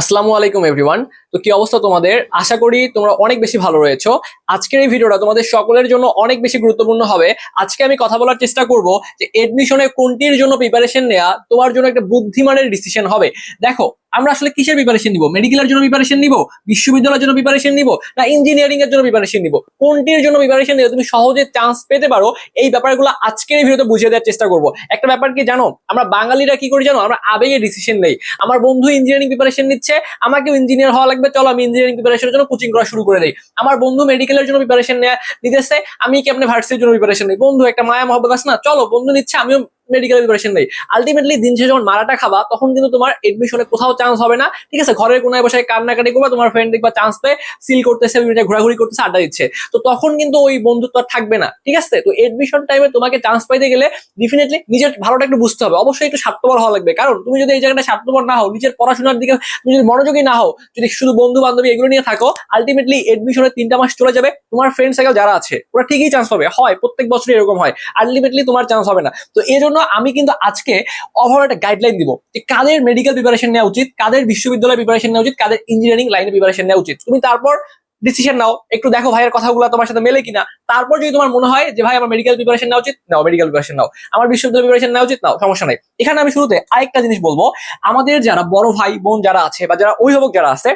আসসালামু আলাইকুম এভরিওয়ান তো কি অবস্থা তোমাদের? আশা করি তোমরা অনেক বেশি ভালো রয়েছো। আজকের এই ভিডিওটা তোমাদের সকলের জন্য অনেক বেশি গুরুত্বপূর্ণ হবে। আজকে আমি কথা বলার চেষ্টা করব যে এডমিশনে কোনটির জন্য প্রিপারেশন নেওয়া তোমার জন্য একটা বুদ্ধিমানের ডিসিশন হবে। দেখো আমরা আসলে কিসের প্রিপারেশন নিব? মেডিকেলের জন্য প্রিপারেশন নিব? বিশ্ববিদ্যালয়ের জন্য প্রিপারেশন নিব? না ইঞ্জিনিয়ারিং এর জন্য প্রিপারেশন নিব? কোনটির জন্য প্রিপারেশন নিলে তুমি সহজে চান্স পেতে পারো। এই ব্যাপারগুলো আজকের এই ভিডিওতে বুঝিয়ে দেওয়ার চেষ্টা করব। একটা ব্যাপার কি জানো? আমরা বাঙালিরা কি করি জানো? আমরা আবেগে ডিসিশন নেই। আমার বন্ধু ইঞ্জিনিয়ারিং প্রিপারেশন নিচ্ছে, আমাকেও ইঞ্জিনিয়ার হওয়া লাগবে। চলো আমি ইঞ্জিনিয়ারিং প্রিপারেশনের জন্য কোচিং করা শুরু করে দেই। আমার বন্ধু মেডিকেলের জন্য প্রিপারেশন নিতেছে। আমি কেমনে ভার্সিটির জন্য প্রিপারেশন নেই? বন্ধু, একটা মায়া মহব্বত না? চলো, বন্ধু নিচ্ছে, আমিও মেডিকেল প্রিপারেশন নেই। আলটিমেটলি দিন শেষে যখন মারাটা খাবা, তখন কিন্তু তোমার এডমিশনে কোথাও চান্স হবে না। ঠিক আছে? ঘরের কোনায় বসে কান্নাকাটি করবা, তোমার ফ্রেন্ড দেখবা চান্স পেয়ে সিল করতেছে, বিভিন্ন ঘোরাঘুরি করতেছে, আড্ডা দিচ্ছে। তো তখন কিন্তু ওই বন্ধুত্ব আর থাকবে না। ঠিক আছে? তো এডমিশন টাইমে তোমাকে চান্স পাইতে গেলে ডেফিনেটলি নিজের ভালোটা একটু বুঝতে হবে। অবশ্যই একটু স্বার্থপর হওয়া লাগবে। কারণ তুমি যদি এই জায়গাটা স্বার্থপর না হও, নিজের পড়াশোনার দিকে তুমি যদি মনোযোগী না হও, যদি শুধু বন্ধু বান্ধবী এগুলো নিয়ে থাকো আলটিমেটলি এডমিশনের তিনটা মাস চলে যাবে। তোমার ফ্রেন্ড সার্কেল যারা আছে, ওরা ঠিকই চান্স পাবে। হয়, প্রত্যেক বছরই এরকম হয়। আলটিমেটলি তোমার চান্স হবে না। তো এই জন্য আমি কিন্তু আজকে ওভারঅল একটা গাইডলাইন দিব যে কাদের মেডিকেল প্রিপারেশন নেওয়া উচিত, কাদের বিশ্ববিদ্যালয় প্রিপারেশন নেওয়া উচিত, কাদের ইঞ্জিনিয়ারিং লাইনে প্রিপারেশন নেওয়া উচিত। তুমি তারপর ডিসিশন নাও, একটু দেখো ভাইয়ের কথাগুলো তোমার সাথে মেলে কিনা। তারপর যদি তোমার মনে হয় যে, ভাই, আমার মেডিকেল প্রিপারেশন নেওয়া উচিত? নাও মেডিকেল প্রিপারেশন নাও। আমার বিশ্ববিদ্যালয় প্রিপারেশন নেওয়া উচিত? নাও, সমস্যা নাই। এখানে আমি শুরুতে আরেকটা জিনিস বলব। আমাদের যারা বড় ভাই বোন যারা আছে বা যারা অভিভাবক যারা আছে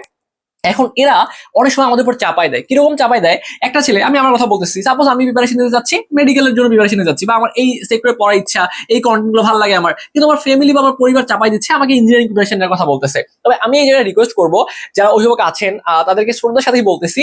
এখন এরা অনেক সময় আমাদের উপর চাপাই দেয়। কীরকম চাপাই দেয়? একটা ছেলে, আমি আমার কথা বলতেছি সাপোজ আমি প্রিপারেশন নিতে যাচ্ছি মেডিকেলের জন্য প্রিপারেশন নিতে যাচ্ছি, বা আমার এই সেক্টরে পড়ার ইচ্ছা, এই কন্টেন্টগুলো ভালো লাগে আমার, কিন্তু আমার ফ্যামিলি বা আমার পরিবার চাপাই দিচ্ছে, আমাকে ইঞ্জিনিয়ারিং প্রিপারেশনের কথা বলতেছে। তবে আমি এই জায়গায় রিকোয়েস্ট করব, যারা অভিভাবক আছেন তাদেরকে শ্রদ্ধার সাথেই বলতেছি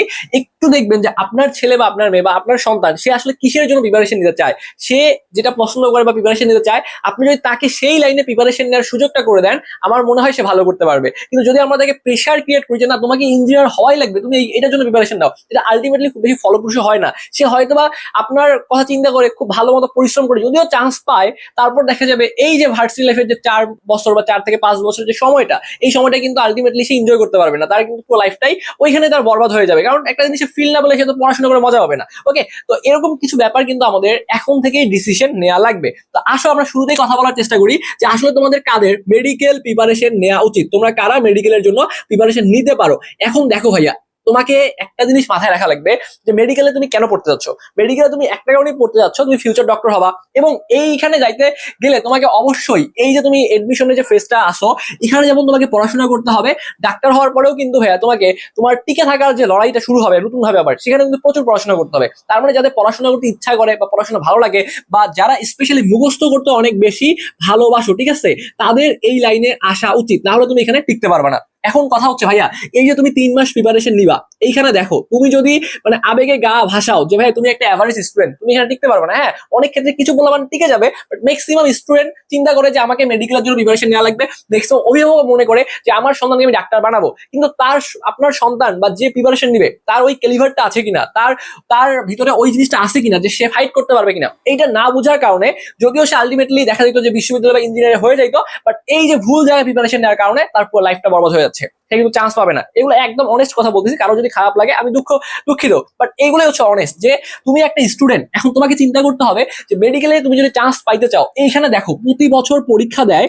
একটু দেখবেন যে আপনার ছেলে বা আপনার মেয়ে বা আপনার সন্তান, সে আসলে কিসের জন্য প্রিপারেশন নিতে চায়? সে যেটা পছন্দ করে বা প্রিপারেশন নিতে চায়, আপনি যদি তাকে সেই লাইনে প্রিপারেশন নেওয়ার সুযোগটা করে দেন, আমার মনে হয় সে ভালো করতে পারবে। কিন্তু যদি আমরা তাকে প্রেশার ক্রিয়েট করি যে না, তোমাকে ইঞ্জিনিয়ার হওয়াই লাগবে, তুমি এটার জন্য প্রিপারেশন নাও, এটা আলটিমেটলি খুব বেশি ফলপ্রসূ হয় না। সে হয়তোবা আপনার কথা চিন্তা করে, খুব ভালো মতো পরিশ্রম করে, যদিও চান্স পায়, তারপর দেখা যাবে এই যে ভার্সিটি লাইফের যে চার বছর বা চার থেকে পাঁচ বছর যে সময়টা, এই সময়টা কিন্তু আলটিমেটলি সে এনজয় করতে পারবে না, তার কিন্তু পুরো লাইফটাই ওইখানে তার বরবাদ হয়ে যাবে। কারণ একটা জিনিস ফিল না বলে সে তো পড়াশোনা করে মজা হবে না। ওকে তো এরকম কিছু ব্যাপার কিন্তু আমাদের এখন থেকেই ডিসিশন নেওয়া লাগবে। তো আসো, আমরা শুরুতেই কথা বলার চেষ্টা করি যে আসলে তোমাদের কাদের মেডিকেল প্রিপারেশন নেওয়া উচিত। তোমরা কারা মেডিকেলের জন্য প্রিপারেশন নিতে পারো? এখন দেখো ভাইয়া তোমাকে একটা জিনিস মাথায় রাখা লাগবে যে মেডিকেলে তুমি কেন পড়তে যাচ্ছ? মেডিকেলে তুমি একটা কারণেই পড়তে যাচ্ছ, তুমি ফিউচার ডক্টর হবা এবং এইখানে যাইতে গেলে তোমাকে অবশ্যই এই যে তুমি এডমিশনের যে ফেসটা আসো এখানে যেমন তোমাকে পড়াশোনা করতে হবে ডাক্তার হওয়ার পরেও কিন্তু ভাইয়া তোমাকে তোমার টিকে থাকার যে লড়াইটা শুরু হবে নতুন ভাবে আবার, সেখানে কিন্তু প্রচুর পড়াশোনা করতে হবে। তার মানে যাদের পড়াশোনা করতে ইচ্ছা করে বা পড়াশোনা ভালো লাগে বা যারা স্পেশালি মুখস্থ করতে অনেক বেশি ভালোবাসো, ঠিক আছে? তাদের এই লাইনে আসা উচিত নাহলে তুমি এখানে টিকতে পারবে না। এখন কথা হচ্ছে, ভাইয়া, এই যে তুমি তিন মাস প্রিপারেশন নিবা, এইখানে দেখো, তুমি যদি মানে আবেগে গা ভাসাও যে ভাই তুমি একটা অ্যাভারেজ স্টুডেন্ট তুমি এখানে টিকতে পারবে না হ্যাঁ অনেক ক্ষেত্রে কিছু বলা মানে টিকে যাবে বাট ম্যাক্সিমাম স্টুডেন্ট চিন্তা করে যে, আমাকে মেডিকেলের জন্য প্রিপারেশন নেওয়া লাগবে। ম্যাক্সিমাম অভিভাবক মনে করে যে, আমার সন্তানকে আমি ডাক্তার বানাবো, কিন্তু তার আপনার সন্তান বা যে প্রিপারেশন নিবে, তার ওই ক্যালিভারটা আছে কিনা, তার তার ভিতরে ওই জিনিসটা আছে কিনা, যে সে ফাইট করতে পারবে কিনা, এইটা না বোঝার কারণে যদিও সে আলটিমেটলি দেখা যেত যে, বিশ্ববিদ্যালয় বা ইঞ্জিনিয়ার হয়ে যাইতো বাট এই যে ভুল জায়গায় প্রিপারেশন নেওয়ার কারণে তার লাইফটা বরবাদ হয়ে যাচ্ছে কিন্তু চান্স পাবে না। এগুলো একদম অনেস্ট কথা বলতেছি। কারও যদি খারাপ লাগে, আমি দুঃখ, দুঃখিত। বাট এগুলোই হচ্ছে অনেস্ট যে তুমি একটা স্টুডেন্ট এখন তোমাকে চিন্তা করতে হবে যে মেডিকেলে তুমি যদি চান্স পাইতে চাও, এইখানে দেখো, প্রতি বছর পরীক্ষা দেয়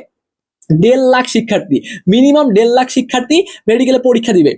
দেড় লাখ শিক্ষার্থী। মিনিমাম দেড় লাখ শিক্ষার্থী মেডিকেলে পরীক্ষা দিবে।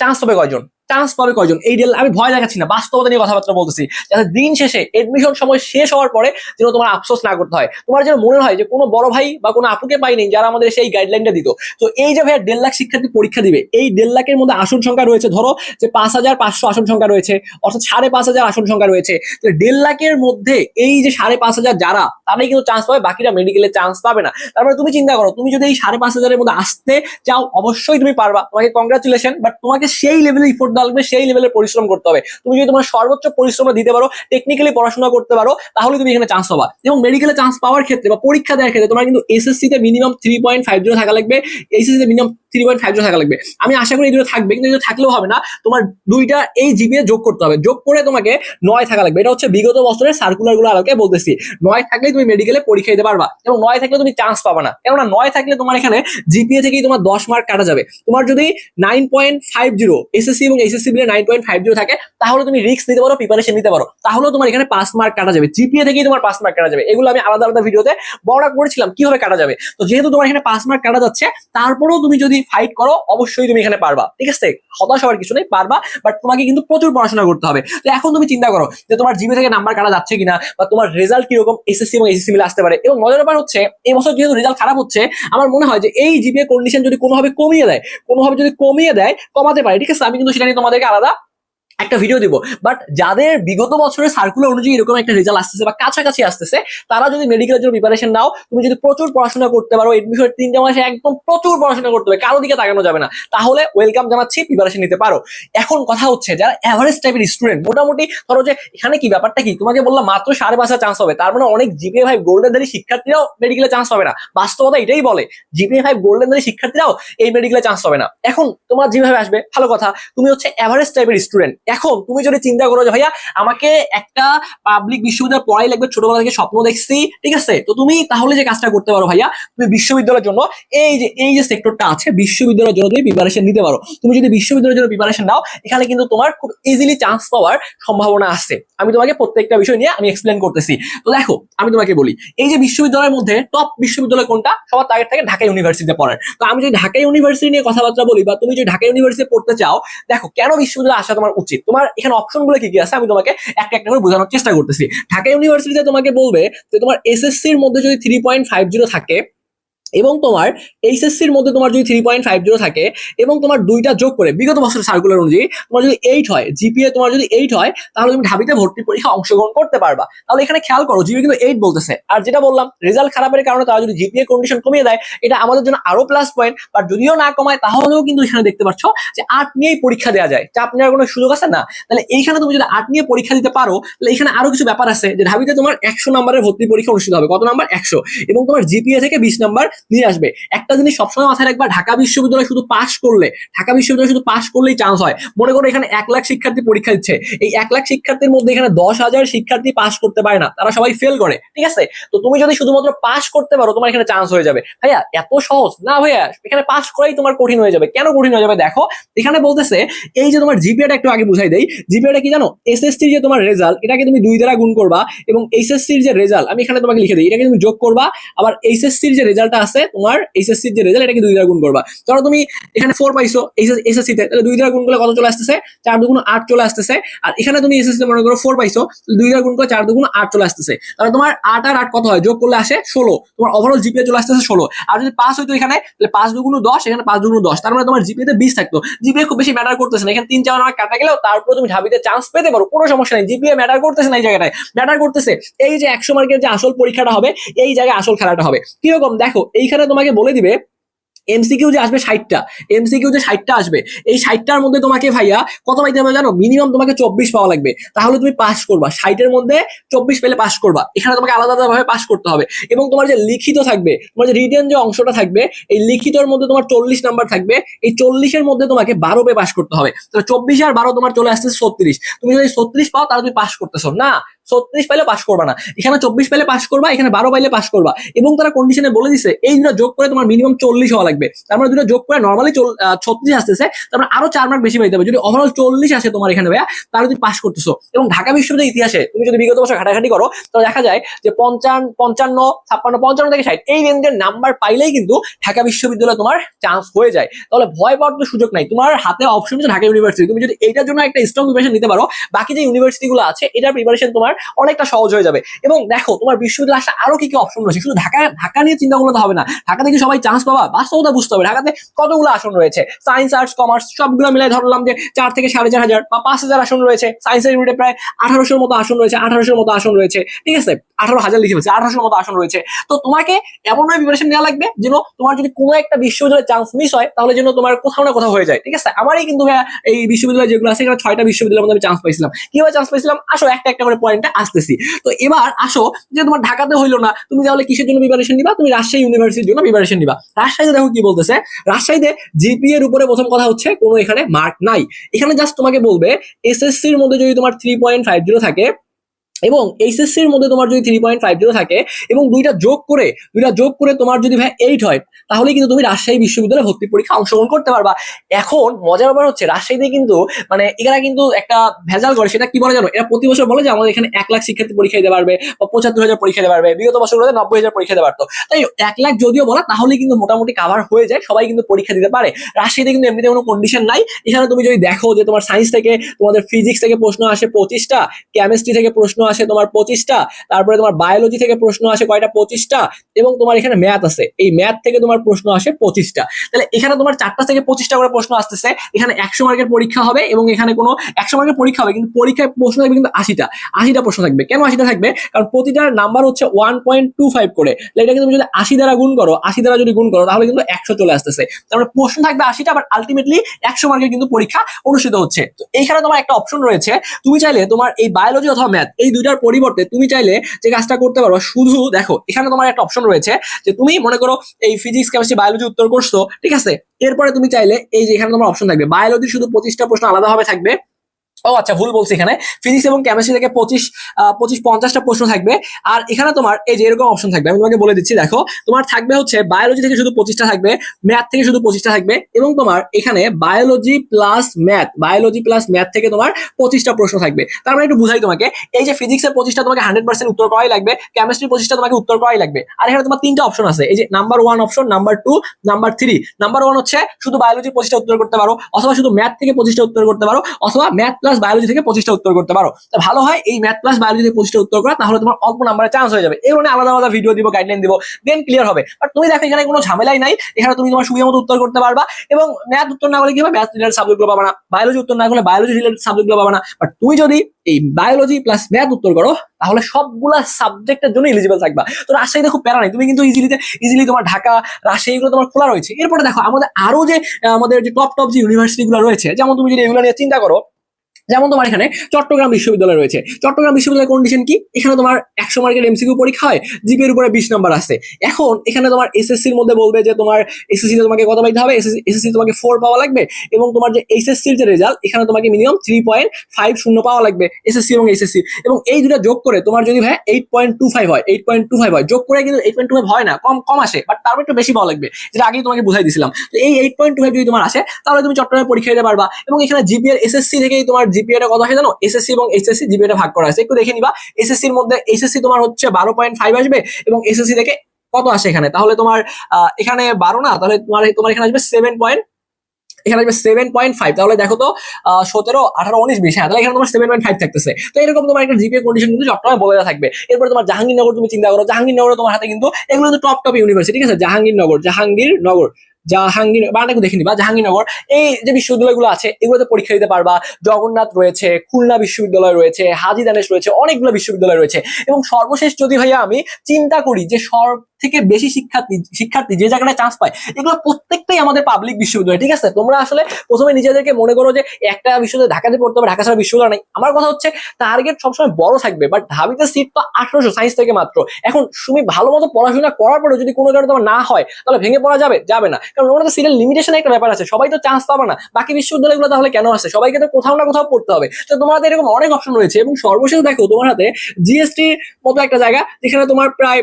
চান্স হবে কয়জন? চান্স পাবে কয়জন? এই দেড় আমি ভয় দেখাচ্ছি না, বাস্তবতা নিয়ে কথাবার্তা বলতেছি। যাতে দিন শেষে এডমিশন সময় শেষ হওয়ার পরে যেন তোমার আফসোস না করতে হয়। তোমার যেন মনে হয় যে কোনো বড় ভাই বা কোনো আপুকে পাইনি যারা আমাদের সেই গাইডলাইনটা দিত। তো এই যে ভাইয়া দেড় লাখ শিক্ষার্থী পরীক্ষা দিবে, এই দেড় লাখের মধ্যে আসন সংখ্যা রয়েছে ধরো যে পাঁচ হাজার পাঁচশো আসন সংখ্যা রয়েছে, অর্থাৎ সাড়ে পাঁচ হাজার আসন সংখ্যা রয়েছে। তো দেড় লাখের মধ্যে এই যে সাড়ে পাঁচ হাজার যারা, তারাই কিন্তু চান্স পাবে, বাকিরা মেডিকেলে চান্স পাবে না। তারপরে তুমি চিন্তা করো, তুমি যদি এই সাড়ে পাঁচ হাজারের মধ্যে আসতে চাও, অবশ্যই তুমি পারবা। তোমাকে কংগ্রাচুলেশন বাট তোমাকে সেই লেভেলে ইফোর্ট লাগবে সেই লেভেলের পরিশ্রম করতে হবে। তুমি যদি তোমার সর্বোচ্চ পরিশ্রমটা দিতে পারো টেকনিক্যালি পড়াশোনা করতে পারো, তাহলে তুমি এখানে চান্স পাবা। এবং মেডিকেলে চান্স পাওয়ার ক্ষেত্রে বা পরীক্ষা দেওয়ার ক্ষেত্রে তোমার কিন্তু এসএসসি তে minimum three point five zero থাকা লাগবে এইচএসসি তে minimum three point five zero থাকা লাগবে। আমি আশা করি এগুলো থাকবে, কিন্তু এগুলো থাকলেও হবে না। তোমার দুইটা এই জিপিএ যোগ করতে হবে। যোগ করে তোমাকে নয় থাকা লাগবে। এটা হচ্ছে বিগত বছরের সার্কুলারগুলো আলোকে বলতেছি। নয় থাকলেই তুমি মেডিকেলে পরীক্ষা দিতে পারবা। এবং নয় থাকলে তুমি চান্স পাবা না। কেননা নয় থাকলে তোমার এখানে জিপিএ থেকেই তোমার দশ মার্ক কাটা যাবে। তোমার যদি nine point five zero SSC এবং এসএসসি জিরো থাকে, তাহলে তুমি রিস্ক নিতে পারো নিতে পারো। তোমার এখানে পাঁচ মার্ক কাটা যাবে। জিপিএ থেকেই তোমার পাঁচ মার্ক কাটা যাবে। এগুলো আমি আলাদা আলাদা ভিডিওতে বড় করেছিলাম, কীভাবে কাটা যাবে। তো যেহেতু তোমার এখানে পাঁচ মার্ক কাটা যাচ্ছে, তারপরেও তুমি যদি ফাইট করো, অবশ্যই তুমি এখানে পারবা। ঠিক আছে? হতাশ হওয়ার কিছু নেই, পারবা বাট তোমাকে কিন্তু প্রচুর পড়াশোনা করতে হবে। তো এখন তুমি চিন্তা করো যে তোমার জিবি থেকে নাম্বার কাটা যাচ্ছে কিনা, বা তোমার রেজাল্ট কীরকম এসএসসি এবং এসএসসি মিলে আসতে পারে। এবং মজার ব্যাপার হচ্ছে এই বছর যেহেতু রেজাল্ট খারাপ হচ্ছে, আমার মনে হয় যে এই জিপিএ কন্ডিশন যদি কোনোভাবে কমিয়ে দেয়, কোনোভাবে যদি কমিয়ে দেয়, কমাতে পারে। ঠিক আছে? আমি কিন্তু সেটা তোমাদেরকে আলাদা একটা ভিডিও দিব। বাট যাদের বিগত বছরের সার্কুলার অনুযায়ী এরকম একটা রেজাল্ট আসতেছে বা কাছাকাছি আসতেছে, তারা যদি মেডিকেলের জন্য প্রিপারেশন নাও, তুমি যদি প্রচুর পড়াশোনা করতে পারো এডমিশন তিনটে মাসে একদম প্রচুর পড়াশোনা করতে হবে কারও দিকে তাকানো যাবে না। তাহলে ওয়েলকাম জানাচ্ছি প্রিপারেশন নিতে পারো। এখন কথা হচ্ছে, যারা অ্যাভারেজ টাইপের স্টুডেন্ট মোটামুটি ধরো যে এখানে কি ব্যাপারটা কি? তোমাকে বললাম মাত্র সাড়ে পাঁচটা চান্স হবে। তার মানে অনেক জিপিএ গোল্ডেন দারি শিক্ষার্থীরাও মেডিকেলে চান্স হবে না। বাস্তবতা এটাই বলে জিপিএ ফাইভ গোল্ডেন দারি শিক্ষার্থীরাও এই মেডিকেলে চান্স হবে না। এখন তোমার যেভাবে আসবে, ভালো কথা। তুমি হচ্ছে অ্যাভারেজ টাইপের স্টুডেন্ট এখন তুমি যদি চিন্তা করো যে ভাইয়া, আমাকে একটা পাবলিক বিশ্ববিদ্যালয় পড়াই লাগবে, ছোটবেলা থেকে স্বপ্ন দেখছি, ঠিক আছে? তো তুমি তাহলে যে কাজটা করতে পারো ভাইয়া, তুমি বিশ্ববিদ্যালয়ের জন্য এই যে এই যে সেক্টরটা আছে, বিশ্ববিদ্যালয়ের জন্য তুমি প্রিপারেশন নিতে পারো। তুমি যদি বিশ্ববিদ্যালয়ের জন্য প্রিপারেশন নাও, এখানে কিন্তু তোমার খুব ইজিলি চান্স পাওয়ার সম্ভাবনা আছে। আমি তোমাকে প্রত্যেকটা বিষয় নিয়ে আমি এক্সপ্লেন করতেছি। তো দেখো, আমি তোমাকে বলি, এই যে বিশ্ববিদ্যালয়ের মধ্যে টপ বিশ্ববিদ্যালয় কোনটা? সবার টার্গেট থাকে ঢাকা ইউনিভার্সিটিতে পড়ার। তো আমি যদি ঢাকা ইউনিভার্সিটি নিয়ে কথাবার্তা বলি বা তুমি যদি ঢাকা ইউনিভার্সিটি পড়তে চাও, দেখো, কেন বিশ্ববিদ্যালয় আসা তোমার উচিত? তোমার এখানে অপশনগুলো কি কি আছে? আমি তোমাকে একটা একটা করে বোঝানোর চেষ্টা করতেছি। ঢাকা ইউনিভার্সিটিতে তোমাকে বলবে যে তোমার এসএসসির মধ্যে যদি থ্রি পয়েন্ট ফাইভ জিরো থাকে এবং তোমার এইচএসসির মধ্যে তোমার যদি থ্রি পয়েন্ট ফাইভ জিরো থাকে এবং তোমার দুইটা যোগ করে, বিগত বছরের সার্কুলার অনুযায়ী তোমার যদি এইট হয় জিপিএ তোমার যদি এইট হয়, তাহলে তুমি ঢাবিতে ভর্তি পরীক্ষা অংশগ্রহণ করতে পারবা। তাহলে এখানে খেয়াল করো জিপিএ কিন্তু এইট বলতেছে। আর যেটা বললাম রেজাল্ট খারাপের কারণে তারা যদি জিপিএ কন্ডিশন কমিয়ে দেয়, এটা আমাদের জন্য আরও প্লাস পয়েন্ট বাট যদিও না কমায়, তাহলেও কিন্তু এখানে দেখতে পাচ্ছ যে আট নিয়েই পরীক্ষা দেওয়া যায়। চাপ নেওয়ার কোনো সুযোগ আছে না? তাহলে এইখানে তুমি যদি আট নিয়ে পরীক্ষা দিতে পারো, তাহলে এখানে আরও কিছু ব্যাপার আছে যে ঢাবিতে তোমার একশো নাম্বারের ভর্তি পরীক্ষা অনুষ্ঠিত হবে। কত নাম্বার একশো। এবং তোমার জিপিএ থেকে বিশ নাম্বার নিয়ে আসবে। একটা জিনিস সবসময় মাথায় রাখবা, ঢাকা বিশ্ববিদ্যালয় শুধু পাশ করলে, ঢাকা বিশ্ববিদ্যালয় শুধু পাশ করলেই চান্স হয়। মনে করো এখানে এক লাখ শিক্ষার্থী পরীক্ষা দিচ্ছে, এই এক লাখ শিক্ষার্থীর মধ্যে এখানে দশ হাজার শিক্ষার্থী পাশ করতে পারে না, তারা সবাই ফেল করে, ঠিক আছে? তো তুমি যদি শুধুমাত্র পাশ করতে পারো, তোমার এখানে চান্স হয়ে যাবে। ভাইয়া, এত সহজ? না ভাইয়া, এখানে পাশ করাই তোমার কঠিন হয়ে যাবে। কেন কঠিন হয়ে যাবে? দেখো, এখানে বলতেছে, এই যে তোমার জিপিএটা একটু আগে বুঝাই দেই জিপিএটা কি জানো? এসএসসির যে তোমার রেজাল্ট এটাকে তুমি দুই দ্বারা গুণ করবা এবং এইচএসসির যে রেজাল্ট আমি এখানে তোমাকে লিখে দিই, এটাকে তুমি যোগ করবা, আবার এইচএসসির যে রেজাল্টটা আছে তোমার এইচএসসির যে রেজাল্ট এটাকে দুই দ্বারা গুণ করবা। ধরো তুমি এখানে ফোর পাইছো এসএসসি তে, তাহলে দুই দ্বারা গুণ করলে কত চলে আসতেছে? চার দুগুণ আট চলে আসতেছে। আর এখানে তুমি এসএসসি মনে করো ফোর পাইছো দুই দ্বারা গুণ করে চার দুগুণ আট চলে আসতেছে। তাহলে তোমার আট আর আট কত হয়? যোগ করলে আসে ষোলো। তোমার ওভারঅল জিপিএ চলে আসতেছে ষোলো। আর যদি পাস হইতো এখানে, তাহলে পাঁচ দুগুণ দশ, এখানে পাঁচ দুগুণ দশ। তার মানে তোমার জিপিএ তে বিশ থাকতো। জিপিএ খুব বেশি ম্যাটার করতেছে না। এখানে তিন চার মার্ক কাটা গেলেও তারপর তুমি ঢাবিতে চান্স পেতে পারো। কোনো সমস্যা নেই। জিপিএ ম্যাটার করতেছে না এই জায়গাটায়। ম্যাটার করতেছে। এই যে একশো মার্কের যে আসল পরীক্ষাটা হবে, এই জায়গায় আসল খেলাটা হবে। কীরকম? দেখো এইখানে তোমাকে বলে দিবে এমসিকিউ যে আসবে ষাটটা এমসিকিউ যে ষাটটা আসবে, এই ষাটটার মধ্যে তোমাকে ভাইয়া কত পাইতে হবে জানো? মিনিমাম তোমাকে চব্বিশ পাওয়া লাগবে। তাহলে তুমি পাস করবা। ষাটের মধ্যে চব্বিশ পেলে পাস করবা। এখানে তোমাকে আলাদা আলাদা ভাবে পাস করতে হবে। এবং তোমার যে লিখিত থাকবে, তোমার যে রিটেন যে অংশটা থাকবে, এই লিখিতর মধ্যে তোমার চল্লিশ নাম্বার থাকবে। এই চল্লিশের মধ্যে তোমাকে বারো পে পাস করতে হবে। তো চব্বিশ আর বারো তোমার চলে আসতেছে ছত্রিশ। তুমি যদি ছত্রিশ পাও, তাহলে তুমি পাস করতেছো। না ছত্রিশ পাইলে পাস করবা না। এখানে চব্বিশ পাইলে পাস করবা, এখানে বারো পাইলে পাস করবা। এবং তারা কন্ডিশনে বলে দিছে, এই দুটো যোগ করে তোমার মিনিমাম চল্লিশ হওয়া লাগবে। তার মানে দুটো যোগ করে নর্মালি ছত্রিশ আসতেছে তারপরে আরও চার মার্ক বেশি পাইতে হবে। যদি ওভারঅল চল্লিশ আসে তোমার এখানে ভাইয়া, তাহলে তুমি পাস করতেছো। এবং ঢাকা বিশ্ববিদ্যালয়ের ইতিহাসে তুমি যদি বিগত বছর ঘাটাঘাটি করো, তাহলে দেখা যায় যে পঞ্চান্ন পঞ্চান্ন, ছাপ্পান্ন, পঞ্চান্ন থেকে ষাট, এই রেঞ্জের নাম্বার পাইলেই কিন্তু ঢাকা বিশ্ববিদ্যালয়ে তোমার চান্স হয়ে যায়। তাহলে ভয় পাওয়ার তো সুযোগ নাই। তোমার হাতে অপশন হচ্ছে ঢাকা ইউনিভার্সিটি তুমি যদি এটার জন্য একটা স্ট্রং প্রিপারেশন নিতে পারো, বাকি যে ইউনিভার্সিটি গুলো আছে, এটার প্রিপারেশন তোমার অনেকটা সহজ হয়ে যাবে। এবং দেখো, তোমার বিশ্ববিদ্যালয় আসলে আরও কি কি অপশন রয়েছে? শুধু ঢাকা ঢাকা নিয়ে চিন্তা করলে হবে না। ঢাকা থেকে সবাই চান্স পাবা, বাস্তবতা বুঝতে হবে। ঢাকাতে কতগুলো আসন রয়েছে? সায়েন্স আর্টস কমার্স সবগুলো মিলাই ধরলাম যে চার থেকে সাড়ে চার হাজার বা পাঁচ হাজার আসন রয়েছে। সায়েন্সের ইউনিটে প্রায় আঠারোশোর মতো আসন রয়েছে, আঠারোশোর মতো আসন রয়েছে। ঠিক আছে? আঠারো হাজার লিখে ফেলছে, আঠারোশোর মতো আসন রয়েছে। তো তোমাকে এমন ভাবে প্রিপারেশন নেওয়া লাগবে যেন তোমার যদি কোনো একটা বিশ্ববিদ্যালয়ে চান্স মিস হয়, তাহলে যেন তোমার কোথাও না কোথাও হয়ে যায়। ঠিক আছে? আমারই কিন্তু এই বিশ্ববিদ্যালয় যেগুলো আছে, এখানে ছয়টা বিশ্ববিদ্যালয়ের মধ্যে আমি চান্স পাইছিলাম। কীভাবে চান্স পাইছিলাম? আসো একটা একটা করে পয়েন্টে আসতেছি। তো এবার আসো যে তোমার ঢাকাতে হইল না, তুমি তাহলে কিসের জন্য প্রিপারেশন নিবা? তুমি রাজশাহী ইউনিভার্সিটির জন্য প্রিপারেশন নিবা। রাজশাহীতে দেখো কি বলতেছে, রাজশাহীতে জিপি এর উপরে প্রথম কথা হচ্ছে কোনো এখানে মার্ক নাই। এখানে জাস্ট তোমাকে বলবে এসএসসির মধ্যে যদি তোমার থ্রি পয়েন্ট ফাইভ জিরো থাকে এবং এইচএসসি এর মধ্যে তোমার যদি থ্রি পয়েন্ট ফাইভ জিরো থাকে এবং দুইটা যোগ করে, দুইটা যোগ করে তোমার যদি ভাই এইট হয়, তাহলে কিন্তু তুমি রাজশাহী বিশ্ববিদ্যালয়ে ভর্তি পরীক্ষা অংশগ্রহণ করতে পারবা। এখন মজার ব্যাপার হচ্ছে রাজশাহীতে কিন্তু মানে এরা কিন্তু একটা ভেজাল করে, সেটা কি বলে জানো? এরা প্রতি বছর বলে যে আমাদের এখানে এক লাখ শিক্ষার্থী পরীক্ষা দিতে পারবে বা পঁচাত্তর হাজার পরীক্ষা দিতে পারবে, বিগত বছরগুলোতে নব্বই হাজার পরীক্ষা দিতে পারতো। তাই এক লাখ যদিও বলা তাহলে কিন্তু মোটামুটি কাভার হয়ে যায়, সবাই কিন্তু পরীক্ষা দিতে পারে। রাজশাহীতে কিন্তু এমনিতে কোনো কন্ডিশন নাই। এখানে তুমি যদি দেখো যে তোমার সায়েন্স থেকে, তোমাদের ফিজিক্স থেকে প্রশ্ন আসে পঁচিশটা কেমিস্ট্রি থেকে প্রশ্ন আসে তোমার পঁচিশটা, তারপরে তোমার বায়োলজি থেকে প্রশ্ন আসে কয়টা? পঁচিশটা এবং তোমার এখানে ম্যাথ আছে। এই ম্যাথ থেকে তোমার প্রশ্ন আসে পঁচিশটা। তাহলে এখানে তোমার চারটা থেকে পঁচিশটা করে প্রশ্ন আসতেছে। এখানে একশো মার্কের পরীক্ষা হবে এবং এখানে কোনো একশো মার্কের পরীক্ষা হবে, কিন্তু পরীক্ষায় প্রশ্ন থাকবে কিন্তু আশিটা। আশিটা প্রশ্ন থাকবে। কেন আশিটা থাকবে? কারণ প্রতিটার নাম্বার হচ্ছে ওয়ান পয়েন্ট টু ফাইভ করে। তাহলে এটাকে তুমি যদি আশি দ্বারা গুণ করো, আশি দ্বারা যদি গুণ করো, তাহলে কিন্তু একশো চলে আসতেছে। তারপরে প্রশ্ন থাকবে আশিটা বাট আলটিমেটলি একশো মার্কের কিন্তু পরীক্ষা অনুষ্ঠিত হচ্ছে। তো এইখানে তোমার একটা অপশন রয়েছে। তুমি চাইলে তোমার এই বায়োলজি অথবা ম্যাথ এই দুইটার পরিবর্তে তুমি চাইলে যে কাজটা করতে পারো, শুধু দেখো, এখানে তোমার একটা অপশন রয়েছে যে তুমি মনে করো এই ফিজিক্স কেমিস্ট্রি বায়োলজি উত্তর করছ, ঠিক আছে? এরপরে তুমি চাইলে এই যে এখানে তোমার অপশন থাকবে বায়োলজি শুধু পঁচিশটা প্রশ্ন আলাদাভাবে থাকবে ও আচ্ছা ভুল বলছি এখানে। ফিজিক্স এবং কেমিস্ট্রি থেকে পঁচিশ পঁচিশ, পঞ্চাশটা প্রশ্ন থাকবে। আর এখানে তোমার এই যে এরকম অপশন থাকবে, আমি তোমাকে বলে দিচ্ছি, দেখো। তোমার থাকবে হচ্ছে বায়োলজি থেকে শুধু পঁচিশটা থাকবে ম্যাথ থেকে শুধু পঁচিশটা থাকবে এবং তোমার এখানে biology plus math biology plus math থেকে তোমার পঁচিশটা প্রশ্ন থাকবে। তার মানে একটু বুঝাই তোমাকে, এই যে ফিজিক্সের পঁচিশটা তোমাকে হান্ড্রেড পার্সেন্ট উত্তর করাই লাগবে কেমিস্ট্রি পঁচিশটা তোমাকে উত্তর করাই লাগবে। আর এখানে তোমার তিনটা অপশন আছে, এই যে number one option number two number three number one হচ্ছে শুধু বায়োলজি পঁচিশটা উত্তর করতে পারো, অথবা শুধু ম্যাথ থেকে পঁচিশটা উত্তর করতে পারো, অথবা ম্যাথ প্লাস বায়োলজি থেকে পঁচিশটা উত্তর করতে পারো। তো ভালো হয় এই ম্যাথ প্লাস বায়োলজি থেকে পঁচিশটা উত্তর করা তাহলে তোমার অল্প নাম্বারে চান্স হয়ে যাবে। মানে আলাদা আলাদা ভিডিও দিব গাইডলাইন দিব দেন ক্লিয়ার হবে। বাট তুমি দেখো এখানে কোনো ঝামেলাই নাই, এখানে তুমি তোমার সুবিধা মতো উত্তর করতে পারবা এবং ম্যাথ উত্তর না করলে কি হবে? ম্যাথ রিলেটেড সাবজেক্টগুলো পাবা না। বায়োলজি উত্তর না করলে বায়োলজি রিলেটেড সাবজেক্টগুলো পাবা না। বাট তুমি যদি এই বায়োলজি প্লাস ম্যাথ উত্তর করো, তাহলে সবগুলা সাবজেক্টের জন্য এলিজিবল থাকবা। তো রাজশাহীতে খুব প্যারা নাই। তুমি কিন্তু ইজিলিতে ইজিলি তোমার ঢাকা, রাজশাহী এগুলো তোমার খোলা রয়েছে। এরপরে দেখো, আমাদের আরও যে, আমাদের যে টপ টপ যে ইউনিভার্সিটি গুলো রয়েছে, যেমন তুমি যদি এগুলো নিয়ে চিন্তা করো যেমন তোমার এখানে চট্টগ্রাম বিশ্ববিদ্যালয় রয়েছে। চট্টগ্রাম বিশ্ববিদ্যালয়ের কন্ডিশন কি? এখানে তোমার একশো মার্কের এমসিকিউ পরীক্ষা হয় জিপিএর উপরে বিশ নাম্বার আছে এখন এখানে তোমার এসএসসি এর মধ্যে বলবে যে তোমার এসএসসি তোমাকে কত পাইতে হবে? এসএসসি তোমাকে ফোর পাওয়া লাগবে এবং তোমার যে এইচএসসি এর যে রেজাল্ট এখানে তোমাকে মিনিমাম থ্রি পয়েন্ট ফাইভ শূন্য পাওয়া লাগবে এসএসসি এবং এসএসসি এবং এই দুটো যোগ করে তোমার যদি ভাই এইট পয়েন্ট টু ফাইভ হয় এইট পয়েন্ট টু ফাইভ হয়। যোগ করে কিন্তু এইট পয়েন্ট টু ফাইভ হয় না, কম কম আসে বাট তারপর একটু বেশি পাওয়া লাগবে, যেটা আগেই তোমাকে বুঝাই দিছিলাম। তো এই এইট পয়েন্ট টু ফাইভ যদি তোমার আসে, তাহলে তুমি চট্টগ্রামে পরীক্ষা দিতে পারবা। এবং এখানে জিপিএর এসএসসি থেকেই তোমার জিপিএটা কত হয় জানো? এসএসসি এবং এইচএসসি জিপিএটা ভাগ করা আছে। একটু দেখে নিবা। এসএসসি এর মধ্যে এসএসসি তোমার হচ্ছে বারো পয়েন্ট ফাইভ আসবে এবং এসএসসি থেকে কত আসে এখানে? তাহলে তোমার এখানে বারো না? তাহলে তোমার তোমার এখানে আসবে সেভেন পয়েন্ট এখানে আসবে সেভেন পয়েন্ট ফাইভ তাহলে দেখো তো সতেরো, আঠারো, উনিশ, বিশ হ্যাঁ তাহলে এখানে তোমার সেভেন পয়েন্ট ফাইভ থাকতেছে। তো এরকম তোমার একটা জিপিএ কন্ডিশন কিন্তু চট্টগ্রামে বলে থাকবে। এরপর তোমার জাহাঙ্গীরনগর তুমি চিন্তা করো। জাহাঙ্গীরনগরে তোমার হাতে কিন্তু এগুলো কিন্তু টপ টপ ইউনিভার্সিটি ঠিক আছে? জাহাঙ্গীরনগর জাহাঙ্গীরনগর। জাহাঙ্গীর বানাটা দেখে নিবা জাহাঙ্গীরনগর। এই যে বিশ্ববিদ্যালয়গুলো আছে, এগুলোতে পরীক্ষা দিতে পারবা। জগন্নাথ রয়েছে, খুলনা বিশ্ববিদ্যালয় রয়েছে, হাজি দানেশ রয়েছে, অনেকগুলো বিশ্ববিদ্যালয় রয়েছে। এবং সর্বশেষ যদি ভাইয়া আমি চিন্তা করি যে সব থেকে বেশি শিক্ষার্থী শিক্ষার্থী যে জায়গাটা চান্স পায়, এগুলো প্রত্যেকটাই আমাদের পাবলিক বিশ্ববিদ্যালয়, ঠিক আছে? তোমরা আসলে প্রথমে নিজেদেরকে মনে করো যে একটা বিশ্ববিদ্যালয় ঢাকাতে পড়তে হবে, ঢাকা ছাড়া বিশ্ববিদ্যালয় নেই। আমার কথা হচ্ছে টার্গেট সবসময় বড় থাকবে বাট ঢাবিতে সিট তো আঠারোশো সায়েন্স থেকে মাত্র। এখন তুমি ভালো মতো পড়াশোনা করার পরে যদি কোনো কারণে তোমার না হয়, তাহলে ভেঙে পড়া যাবে যাবে না। কারণ ওনাদের সিটের লিমিটেশন একটা ব্যাপার আছে, সবাই তো চান্স পাবে না। বাকি বিশ্ববিদ্যালয়গুলো তাহলে কেন আছে? সবাইকে তো কোথাও না কোথাও পড়তে হবে। তো তোমার হাতে এরকম অনেক অপশন রয়েছে, এবং সর্বশেষ দেখো তোমার হাতে জিএসটি মতো একটা জায়গা, যেখানে তোমার প্রায়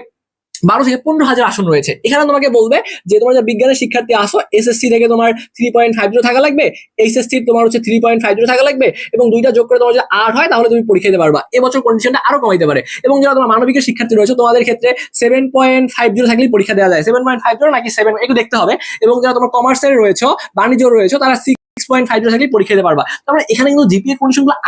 বারো থেকে পনেরো হাজার আসন রয়েছে। এখানে তোমাকে বলবে যে, তোমার যে বিজ্ঞানের শিক্ষার্থী, আসো এসএসসি থেকে তোমার থ্রি পয়েন্ট ফাইভ জিরো থাকা লাগবে এইচএসসি তোমার হচ্ছে থ্রি পয়েন্ট ফাইভ জিরো থাকা লাগবে এবং দুইটা যোগ করে তোমার যদি আর হয়, তাহলে তুমি পরীক্ষা দিতে পারবা। এবছর কন্ডিশনটা আরও কমাইতে পারে। এবং যারা তোমার মানবিকের শিক্ষার্থী রয়েছে, তোমাদের ক্ষেত্রে সেভেন পয়েন্ট ফাইভ জিরো থাকলেই পরীক্ষা দেওয়া যায়। সেভেন পয়েন্ট ফাইভ জিরো নাকি সেভেন একটু দেখতে হবে। এবং যারা তোমার কমার্সের রয়েছে, বাণিজ্য রয়েছে, তারা সিক্স পয়েন্ট ফাইভ জিরো থাকলেই পরীক্ষা দিতে পারবা। তারপরে এখানে কিন্তু জিপিএ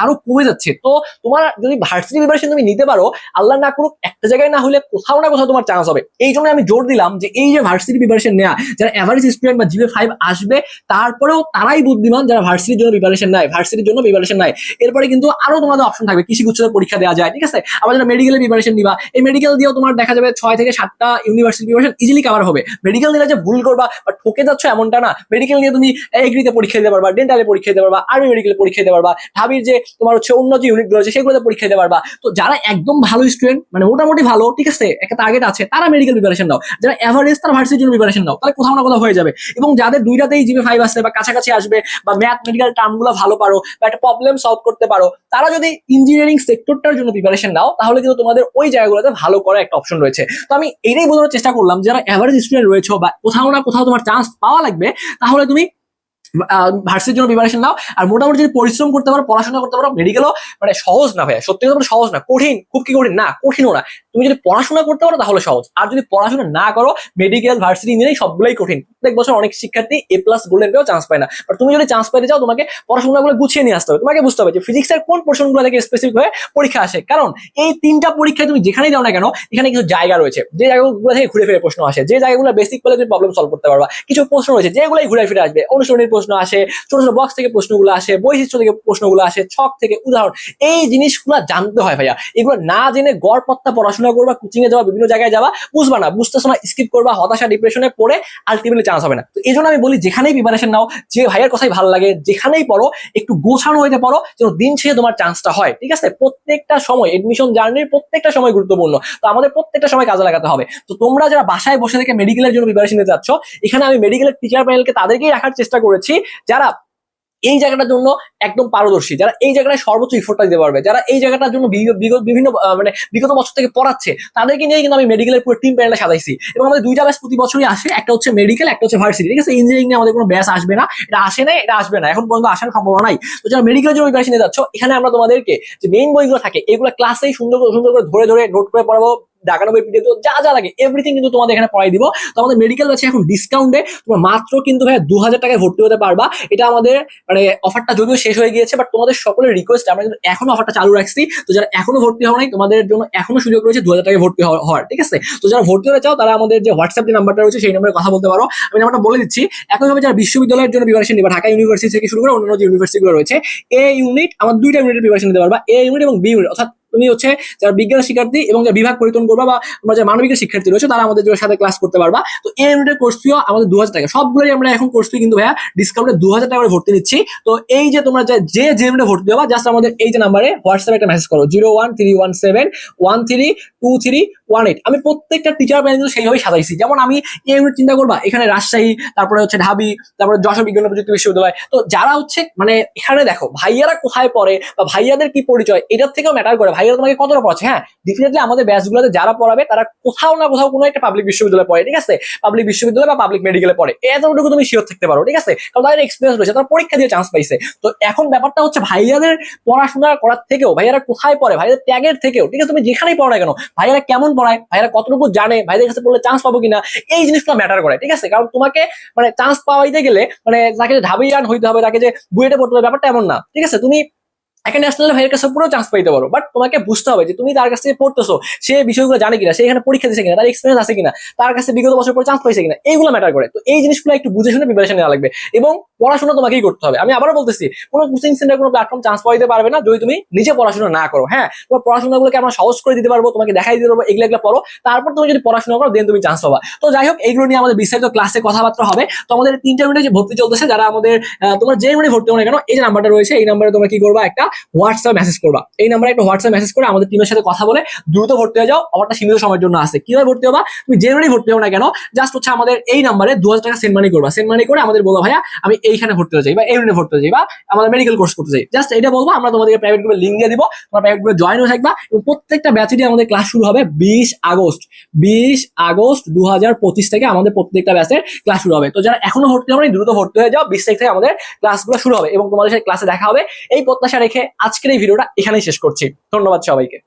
আরও কমে যাচ্ছে। তো তোমার যদি ভার্সিটি প্রিপারেশন তুমি নিতে পারো আল্লাহ না করুক, একটা জায়গায় না হলে কোথাও না কোথাও তোমার চান্স হবে। এই জন্য আমি জোর দিলাম যে এই যে ভার্সিটি প্রিপারেশন নেওয়া যারা স্টুডেন্ট বা জিপে ফাইভ আসবে, তারপরেও তারাই বুদ্ধিমান যারা ভার্সিটির জন্য প্রিপারেশন নেয় ভার্সিটির জন্য প্রিপারেশন নেয়। এরপরে কিন্তু আরও তোমাদের অপশন থাকবে, কৃষি গুচ্ছতে পরীক্ষা দেওয়া যায়, ঠিক আছে? আবার যারা মেডিকেলের প্রিপারেশন নিবা, এই মেডিকেল দিয়েও তোমার দেখা যাবে ছয় থেকে সাতটা ইউনিভার্সিটি প্রিপারেশন ইজিলি কভার হবে। মেডিকেল নিলে যে ভুল করবা বা ঠকে যাচ্ছ এমনটা না। মেডিকেল নিয়ে তুমি এগ্রিতে পরীক্ষা দিতে পারবা। পারবা ডেন্টালে পরীক্ষা দিতে পারবা আর্মি মেডিকেলে পরীক্ষা দিতে পারবা, ঢাবির যে তোমার হচ্ছে অন্য যে ইউনিট রয়েছে সেগুলোতে পরীক্ষা দিতে পারবা। তো যারা একদম ভালো স্টুডেন্ট মানে মোটামুটি ভালো, ঠিক আছে, একটা টার্গেট আছে, তারা মেডিকেল প্রিপারেশন নাও। যারা এভারেজ তারা ভার্সিটির জন্য প্রিপারেশন নাও, তাহলে কোথাও না কোথাও হয়ে যাবে। এবং যাদের দুইটাতেই জিবি ফাইভ আসছে বা কাছাকাছি আসবে বা ম্যাথ মেডিকেল টার্মগুলো ভালো পারো বা একটা প্রবলেম সলভ করতে পারো, তারা যদি ইঞ্জিনিয়ারিং সেক্টরটার জন্য প্রিপারেশন নাও, তাহলে কিন্তু তোমাদের ওই জায়গাগুলোতে ভালো করার একটা অপশন রয়েছে। তো আমি এটাই বোঝানোর চেষ্টা করলাম, যারা এভারেজ স্টুডেন্ট রয়েছে বা কোথাও না কোথাও তোমার চান্স পাওয়া লাগবে, তাহলে তুমি ভার্সিটির জন্য প্রিপারেশন নাও। আর মোটামুটি যদি পরিশ্রম করতে পারো, পড়াশোনা করতে পারো মেডিকেলও মানে সহজ না ভাইয়া। সত্যি কথা সহজ না। কঠিন, খুব কি কঠিন? না, কঠিনও না। তুমি যদি পড়াশোনা করতে পারো, তাহলে সহজ। আর যদি পড়াশোনা না করো মেডিকেল ভার্সিটি ইঞ্জিনিয়ারিং সবগুলোই কঠিন। প্রত্যেক বছর অনেক শিক্ষার্থী এ প্লাস গোল্ডেন পেয়েও চান্স পায় না। বাট তুমি যদি চান্স পাইতে চাও, তোমাকে পড়াশোনাগুলো গুছিয়ে নিয়ে আসতে হবে। তোমাকে বুঝতে হবে যে ফিজিক্সের কোন পোর্শনগুলো থেকে স্পেসিফিক হয়ে পরীক্ষা আসে। কারণ এই তিনটা পরীক্ষায় তুমি যেখানেই দাও না কেন, এখানে কিছু জায়গা রয়েছে। যে জায়গাগুলো থেকে ঘুরে ফিরে প্রশ্ন আসে, যে জায়গাগুলো বেসিক বলে তুমি প্রবলেম সলভ করতে পারবা। কিছু প্রশ্ন রয়েছে, যেগুলোই ঘুরে ফিরে আসবে। অনুসরণের আসে ছোট ছোট বক্স থেকে প্রশ্নগুলো আসে, বৈশিষ্ট্য থেকে প্রশ্নগুলো আসে, ছক থেকে উদাহরণ। এই জিনিসগুলো জানতে হয় ভাইয়া। এগুলো না জেনে গড় পত্তা পড়াশোনা করবা কোচিং এ যাওয়া, বিভিন্ন জায়গায় যাওয়া, বুঝবা না। বুঝতেছো না স্কিপ করবা, হতাশা ডিপ্রেশনে পড়ে আলটিমেটলি চান্স হবে না। তো এই জন্য আমি বলি, যেখানেই প্রিপারেশন নাও, যে ভাইয়ের কথাই ভালো লাগে, যেখানেই পড়ো, একটু গোছানো হইতে পারো যেন দিন শেষে তোমার চান্সটা হয়। ঠিক আছে? প্রত্যেকটা সময় এডমিশন জার্নির প্রত্যেকটা সময় গুরুত্বপূর্ণ। তো আমাদের প্রত্যেকটা সময় কাজে লাগাতে হবে। তো তোমরা যারা বাসায় বসে থেকে মেডিকেলের জন্য প্রিপারেশন নিতে যাচ্ছ এখানে আমি মেডিকেলের টিচার প্যানেলকে তাদেরকেই রাখার চেষ্টা করেছি। যারা এই জায়গাটার জন্য একদম পারদর্শী, যারা এই জায়গায় সর্বোচ্চ ইফোর্টটা দিতে পারবে, যারা এই জায়গাটার জন্য বিভিন্ন মানে বিগত বছর থেকে পড়াচ্ছে, তাদেরকে নিয়ে কিন্তু আমি মেডিকেলের পুরো টিম প্যানেলটা সাজাইছি। এবং আমাদের দুইটা ব্যাচ প্রতি বছরই আসে, একটা হচ্ছে মেডিকেল একটা হচ্ছে ভার্সিটি ঠিক আছে? ইঞ্জিনিয়ারিং নিয়ে আমাদের কোনো ব্যাস আসবে না, এটা আসে না এটা আসবে না, এখন পর্যন্ত আসার সম্ভাবনা নাই। তো যারা মেডিকেলের জন্য প্রিপারেশন নিয়ে যাচ্ছ এখানে আমরা তোমাদেরকে যে মেইন বইগুলো থাকে, এগুলো ক্লাসেই সুন্দর করে সুন্দর করে ধরে ধরে নোট করে পড়াবো। ঢাকা পিডিএফ যা যা লাগে এভরিথিং কিন্তু তোমাদের এখানে পড়াই দিব। তো আমাদের মেডিকেল আছে এখন ডিসকাউন্টে তোমরা মাত্র কিন্তু ভাই দু হাজার টাকায় ভর্তি হতে পারবা। এটা আমাদের মানে অফারটা যদিও শেষ হয়ে গিয়েছে বাট তোমাদের সকলের রিকোয়েস্ট আমরা কিন্তু এখনও অফারটা চালু রাখছি। তো যারা এখনও ভর্তি হওয়া নাই তোমাদের জন্য এখনও সুযোগ রয়েছে দু হাজার টাকায় ভর্তি হওয়া- হওয়ার, ঠিক আছে? তো যারা ভর্তি হতে চাও, তারা আমাদের যে হোয়াটসঅ্যাপ যে নাম্বারটা রয়েছে, সেই নাম্বারে কথা বলতে পারো। আমি নাম্বারটা বলে দিচ্ছি। একইভাবে যারা বিশ্ববিদ্যালয়ের জন্য প্রিপারেশন নিবা, ঢাকা ইউনিভার্সিটি থেকে শুরু করে অন্যান্য যে ইউনিভার্সিটিগুলো রয়েছে এ ইউনিট আমার দুইটা ইউনিটের প্রিপারেশন নিতে পারবা। এ ইউনিট এবং বি ইউনিট অর্থাৎ তুমি হচ্ছে যারা বিজ্ঞান শিক্ষার্থী এবং যারা বিভাগ পরিবর্তন করবা বা আমরা যারা মানবিকের শিক্ষার্থী রয়েছে, তারা আমাদের সাথে ক্লাস করতে পারবা। তো এই ইউনিটের কোর্স ফিও আমাদের দু হাজার টাকা। সবগুলোই আমরা এখন কোর্স ফি কিন্তু ভাইয়া ডিসকাউন্টে দু হাজার টাকা ভর্তি নিচ্ছি। তো এই যে তোমরা যে যে ইউনিটে ভর্তি হবা জাস্ট আমাদের এই যে নাম্বারে হোয়াটসঅ্যাপে একটা মেসেজ করো zero one three one seven one three two three one eight আমি প্রত্যেকটা টিচার প্যানেল কিন্তু সেইভাবে সাজাইছি। যেমন আমি এই ইউনিট চিন্তা করবা, এখানে রাজশাহী, তারপরে হচ্ছে ঢাবি, তারপরে যশোর বিজ্ঞান প্রযুক্তি বিশ্ববিদ্যালয়। তো যারা হচ্ছে মানে এখানে দেখো, ভাইয়ারা কোথায় পড়ে বা ভাইয়াদের কি পরিচয়, এটার থেকেও ম্যাটার করে। ভাইয়ারা তোমাকে কতটা পড়াচ্ছে? হ্যাঁ ডেফিনেটলি আমাদের ব্যাচগুলোতে যারা পড়াবে, তারা কোথাও না কোথাও কোনো একটা পাবলিক বিশ্ববিদ্যালয়ে পড়ে, ঠিক আছে? পাবলিক বিশ্ববিদ্যালয় বা পাবলিক মেডিকেলে পড়ে। এতটুকু তুমি শিওর থাকতে পারো, ঠিক আছে? কারণ তাদের এক্সপিরিয়েন্স রয়েছে, তারা পরীক্ষা দিয়ে চান্স পাইছে। তো এখন ব্যাপারটা হচ্ছে ভাইয়াদের পড়াশোনা করার থেকেও, ভাইয়ারা কোথায় পড়ে, ভাইয়াদের ট্যাগের থেকেও, ঠিক আছে? তুমি যেখানেই পড়ো কেন, ভাইয়ারা কেমন পড়ায়, ভাইয়ারা কতটুকু জানে, ভাইদের কাছে পড়লে চান্স পাবো কিনা, এই জিনিসটা ম্যাটার করে, ঠিক আছে? কারণ তোমাকে মানে চান্স পাওয়াইতে গেলে মানে তাকে যে ঢাবিয়ান হইতে হবে, তাকে যে বুয়েটে পড়তে হবে, ব্যাপারটা এমন না, ঠিক আছে? তুমি একটা ন্যাশনাল ভাইয়ের কাছে পুরো চান্স পাইতে পারো। বাট তোমাকে বুঝতে হবে যে তুমি তার কাছ থেকে পড়তেছো, সে বিষয়গুলো জানে কিনা, সে এখানে পরীক্ষা দিচ্ছে কিনা, তার এক্সপিরিয়েন্স আছে কিনা, তার কাছে বিগত বছর পর চান্স পাইছে কিনা, এইগুলো ম্যাটার করে। তো এই জিনিসগুলো একটু বুঝে শুনে প্রিপারেশন নেওয়া লাগবে। এবং পড়াশোনা তোমাকেই করতে হবে। আমি আবারও বলতেছি, কোনো কোচিং সেন্টার কোনো প্ল্যাটফর্ম চান্স পাইতে পারবে না যদি তুমি নিজে পড়াশোনা না করো। হ্যাঁ তোমার পড়াশোনাগুলোকে আমরা সহজ করে দিতে পারব, তোমাকে দেখাই দিতে পারব, এগুলো এগুলো পড়ো। তারপর তুমি যদি পড়াশোনা করো দেন তুমি চান্স পাবা। তো যাই হোক, এইগুলো নিয়ে আমাদের বিস্তারিত ক্লাসে কথাবার্তা হবে। তো আমাদের তিনটা মিনিটে যে ভর্তি চলতেছে, যারা আমাদের তোমরা যে মিনিটে ভর্তি হো না কেন, এই যে নাম্বারটা রয়েছে, এই নাম্বারে তোমরা কি করবা? একটা হোয়াটসঅ্যাপ মেসেজ করবা। এই নাম্বারে একটা হোয়াটসঅ্যাপ মেসেজ করে আমাদের টিমের সাথে কথা বলে দ্রুত ভর্তি হয়ে যাও, অফারটা সীমিত সময়ের জন্য আছে। কীভাবে ভর্তি হবা? তুমি যে মিনিটে ভর্তি হো না কেন জাস্ট হচ্ছে আমাদের এই নাম্বারে দু হাজার টাকা সেন্ড মানি করবা। সেন্ড মানি করে আমাদের বলো ভাইয়া, আমি এইখানে ভর্তি হতে চাই বা ইউনিটে ভর্তি চাই বা আমাদের মেডিকেল কোর্স করতে চাই জাস্ট এটা বলব, আমরা তোমাদেরকে প্রাইভেট গ্রুপে লিঙ্ক দিয়ে দিব, তোমরা প্রাইভেট গ্রুপে জয়েন হয়ে থাকবা এবং প্রত্যেকটা ব্যাচেরই আমাদের ক্লাস শুরু হবে বিশ আগস্ট। বিশ আগস্ট দু হাজার পঁচিশ থেকে আমাদের প্রত্যেকটা ব্যাচের ক্লাস শুরু হবে। তো যারা এখনও ভর্তি হবে দ্রুত ভর্তি হয়ে যাও, বিশ তারিখ থেকে আমাদের ক্লাসগুলো শুরু হবে এবং তোমাদের সাথে ক্লাসে দেখা হবে। এই প্রত্যাশা রেখে আজকের এই ভিডিওটা এখানেই শেষ করছি। ধন্যবাদ সবাইকে।